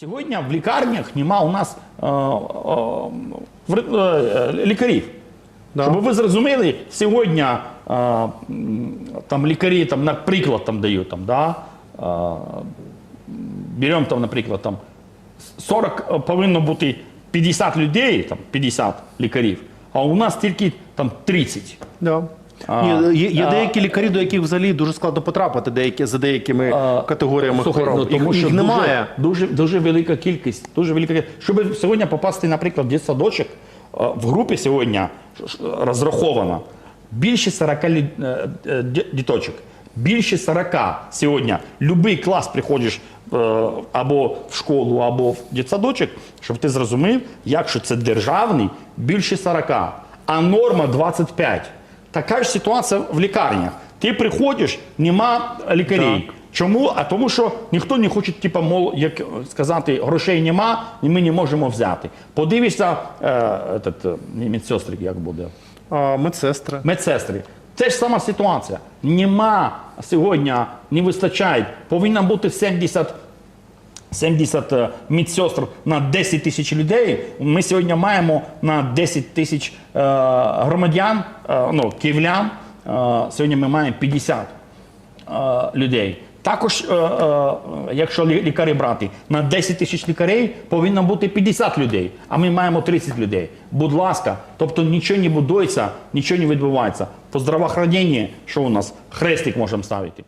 Сьогодні в лікарнях нема у нас е, е, е, лікарів. Да. Щоб ви зрозуміли, сьогодні е, там лікарі, там, наприклад, там дають там, да, е, беремо там, наприклад, там 40 повинно бути 50 людей, там 50 лікарів, а у нас тільки там 30. Да. А, Ні, є, є деякі лікарі, до яких взагалі дуже складно потрапити деякі, за деякими категоріями Слухай, хвороб. ну, тому їх, що їх немає. Дуже, дуже, дуже велика кількість. Дуже велика. Щоб сьогодні попасти, наприклад, в дитсадочок, в групі сьогодні розраховано більше 40 лі- е, е, ді- діточок. Більше 40 сьогодні. Любий клас приходиш е, або в школу, або в дитсадочок, щоб ти зрозумів, якщо це державний, більше 40, а норма 25. Така ж ситуація в лікарнях. Ти приходиш, нема лікарів. Так. Чому? А тому, що ніхто не хоче, типу, мол, як сказати, грошей нема, і ми не можемо взяти. Подивишся, е, е, медсестри, як буде, А, медсестри. медсестри. Те ж сама ситуація. Нема сьогодні, не вистачає. Повинна бути 70 70 е, медсестр на 10 тисяч людей. Ми сьогодні маємо на 10 тисяч е, громадян, е, ну, київлян. Сьогодні ми маємо 50 е, людей. Також, якщо лікарі брати, на 10 тисяч лікарей повинно бути 50 людей, а ми маємо 30 людей. Будь ласка, тобто нічого не будується, нічого не відбувається. По здравоохраненні, що у нас, хрестик можемо ставити.